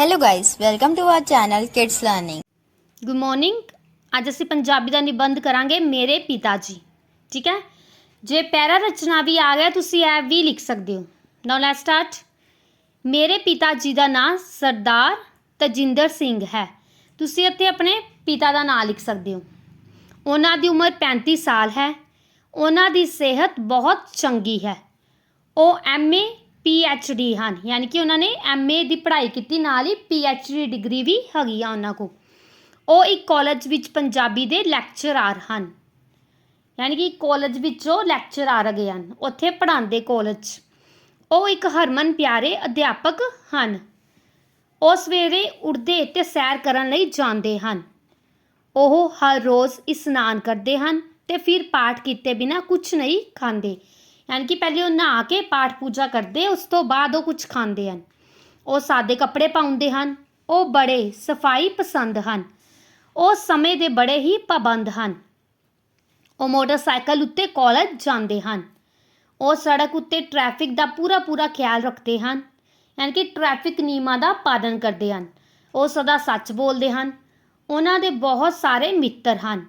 Hello guys, welcome to our channel Kids Learning. Good morning ਅੱਜ ਅਸੀਂ ਪੰਜਾਬੀ ਦਾ ਨਿਬੰਧ ਕਰਾਂਗੇ ਮੇਰੇ ਪਿਤਾ ਜੀ ਠੀਕ ਹੈ? ਜੇ ਪੈਰਾ ਰਚਨਾ ਵੀ ਆ ਗਿਆ ਤੁਸੀਂ ਇਹ ਵੀ ਲਿਖ ਸਕਦੇ ਹੋ। ਨਾਓ ਲੈਟਸ ਸਟਾਰਟ ਮੇਰੇ ਪਿਤਾ ਜੀ ਦਾ ਨਾਮ ਸਰਦਾਰ ਤਜਿੰਦਰ ਸਿੰਘ ਹੈ। ਤੁਸੀਂ ਇੱਥੇ ਆਪਣੇ ਪਿਤਾ ਦਾ ਨਾਮ ਲਿਖ ਸਕਦੇ ਹੋ। ਉਹਨਾਂ ਦੀ ਉਮਰ 35 ਸਾਲ ਹੈ। ਉਹਨਾਂ ਦੀ ਸਿਹਤ ਬਹੁਤ ਚੰਗੀ ਹੈ। ਉਹ ਐਮਏ ਡੀ ਹਨ ਯਾਨੀ ਕਿ ਉਹਨਾਂ ਨੇ ਐਮਏ ਦੀ ਪੜ੍ਹਾਈ ਕੀਤੀ, ਨਾਲ ਹੀ ਡੀ ਡਿਗਰੀ ਵੀ ਹੈਗੀ ਆ ਉਹਨਾਂ ਕੋਲ। ਉਹ ਇੱਕ ਕਾਲਜ ਵਿੱਚ ਪੰਜਾਬੀ ਦੇ ਲੈਕਚਰਾਰ ਹਨ। ਯਾਨੀ ਕਿ ਕਾਲਜ ਵਿੱਚ ਉਹ ਲੈਕਚਰਾਰ ਹੈਗੇ ਹਨ। ਉੱਥੇ ਪੜ੍ਹਾਉਂਦੇ ਕਾਲਜ 'ਚ ਉਹ ਇੱਕ ਹਰਮਨ ਪਿਆਰੇ ਅਧਿਆਪਕ ਹਨ। ਉਹ ਸਵੇਰੇ ਉੱਠਦੇ ਤੇ ਸੈਰ ਕਰਨ ਲਈ ਜਾਂਦੇ ਹਨ। ਉਹ ਹਰ ਰੋਜ਼ ਇਸ਼ਨਾਨ ਕਰਦੇ ਹਨ ਤੇ ਫਿਰ ਪਾਠ ਕੀਤੇ ਬਿਨਾ ਕੁਝ ਨਹੀਂ ਖਾਂਦੇ। ਯਾਨੀ ਕਿ ਪਹਿਲੇ ਉਹ ਨਹਾ ਕੇ ਪਾਠ ਪੂਜਾ ਕਰਦੇ, ਉਸ ਤੋਂ ਬਾਅਦ ਉਹ ਕੁਝ ਖਾਂਦੇ ਹਨ। ਉਹ ਸਾਦੇ ਕੱਪੜੇ ਪਾਉਂਦੇ ਹਨ, ਉਹ ਬੜੇ ਸਫ਼ਾਈ ਪਸੰਦ ਹਨ, ਉਹ ਸਮੇਂ ਦੇ ਬੜੇ ਹੀ ਪਾਬੰਦ ਹਨ। ਉਹ ਮੋਟਰਸਾਈਕਲ ਉੱਤੇ ਕਾਲਜ ਜਾਂਦੇ ਹਨ। ਉਹ ਸੜਕ ਉੱਤੇ ਟ੍ਰੈਫਿਕ ਦਾ ਪੂਰਾ ਪੂਰਾ ਖਿਆਲ ਰੱਖਦੇ ਹਨ, ਯਾਨੀ ਕਿ ਟ੍ਰੈਫਿਕ ਨਿਯਮਾਂ ਦਾ ਪਾਲਣ ਕਰਦੇ ਹਨ। ਉਹ ਸਦਾ ਸੱਚ ਬੋਲਦੇ ਹਨ, ਉਹਨਾਂ ਦੇ ਬਹੁਤ ਸਾਰੇ ਮਿੱਤਰ ਹਨ।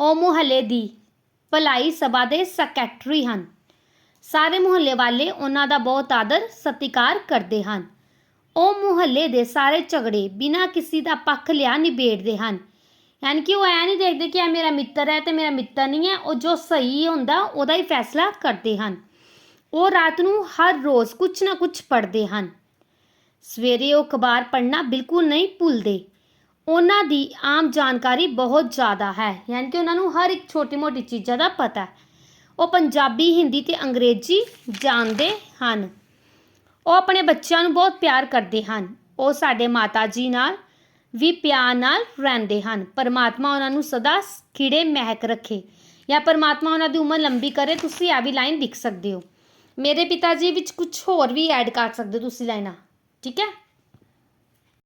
ਉਹ ਮੁਹੱਲੇ ਦੀ ਭਲਾਈ ਸਭਾ ਦੇ ਸੈਕਟਰੀ ਹਨ। ਸਾਰੇ ਮੁਹੱਲੇ ਵਾਲੇ ਉਹਨਾਂ ਦਾ ਬਹੁਤ ਆਦਰ, ਸਤਿਕਾਰ ਕਰਦੇ ਹਨ। ਉਹ ਮੁਹੱਲੇ ਦੇ ਸਾਰੇ ਝਗੜੇ ਬਿਨਾਂ ਕਿਸੇ ਦਾ ਪੱਖ ਲਿਆ ਨਿਬੇੜਦੇ ਹਨ। ਯਾਨੀ ਕਿ ਉਹ ਐ ਨਹੀਂ ਦੇਖਦੇ ਕਿ ਇਹ ਮੇਰਾ ਮਿੱਤਰ ਹੈ ਤੇ ਮੇਰਾ ਮਿੱਤਰ ਨਹੀਂ ਹੈ, ਉਹ ਜੋ ਸਹੀ ਹੁੰਦਾ, ਉਹਦਾ ਹੀ ਫੈਸਲਾ ਕਰਦੇ ਹਨ। ਉਹ ਰਾਤ ਨੂੰ ਹਰ ਰੋਜ਼ ਕੁਝ ਨਾ ਕੁਝ ਪੜ੍ਹਦੇ ਹਨ। ਸਵੇਰੇ ਉਹ ਅਖਬਾਰ ਪੜ੍ਹਨਾ ਬਿਲਕੁਲ ਨਹੀਂ ਭੁੱਲਦੇ। ਉਹਨਾਂ ਦੀ ਆਮ ਜਾਣਕਾਰੀ ਬਹੁਤ ਜ਼ਿਆਦਾ ਹੈ। ਯਾਨੀ ਕਿ ਉਹਨਾਂ ਨੂੰ ਹਰ ਇੱਕ ਛੋਟੀ-ਮੋਟੀ ਚੀਜ਼ਾਂ ਦਾ ਪਤਾ ਹੈ। ਉਹ ਪੰਜਾਬੀ, ਹਿੰਦੀ ਤੇ ਅੰਗਰੇਜ਼ੀ ਜਾਣਦੇ ਹਨ। ਉਹ ਆਪਣੇ ਬੱਚਿਆਂ ਨੂੰ ਬਹੁਤ ਪਿਆਰ ਕਰਦੇ ਹਨ। ਉਹ ਸਾਡੇ ਮਾਤਾ ਜੀ ਨਾਲ ਵੀ ਪਿਆਰ ਨਾਲ ਰਹਿੰਦੇ ਹਨ। ਪਰਮਾਤਮਾ ਉਹਨਾਂ ਨੂੰ ਸਦਾ ਖਿੜੇ ਮਹਿਕ ਰੱਖੇ। ਜਾਂ ਪਰਮਾਤਮਾ ਉਹਨਾਂ ਦੀ ਉਮਰ ਲੰਬੀ ਕਰੇ, ਤੁਸੀਂ ਆ ਵੀ ਲਾਈਨ ਲਿਖ ਸਕਦੇ ਹੋ। ਮੇਰੇ ਪਿਤਾ ਜੀ ਵਿੱਚ ਕੁਝ ਹੋਰ ਵੀ ਐਡ ਕਰ ਸਕਦੇ ਹੋ ਤੁਸੀਂ ਲਾਈਨਾਂ। ਠੀਕ ਹੈ?